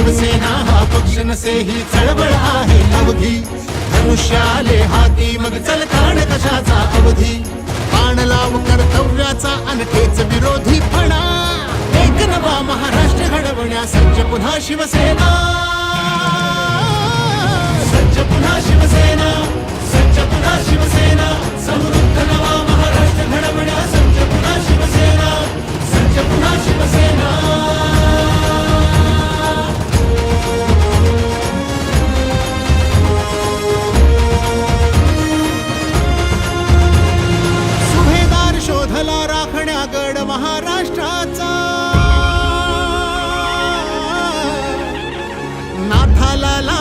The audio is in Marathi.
शिवसेना हा पक्ष नसे ही चळवळ आहे अवधी. धनुष्याले हाती मग चलताण कशाचा अवधी. बाण लाव कर्तव्याचा अनखेच विरोधीपणा एक नवा महाराष्ट्र घडवण्या सज्ज पुन्हा शिवसेना. सज्ज पुन्हा शिवसेना.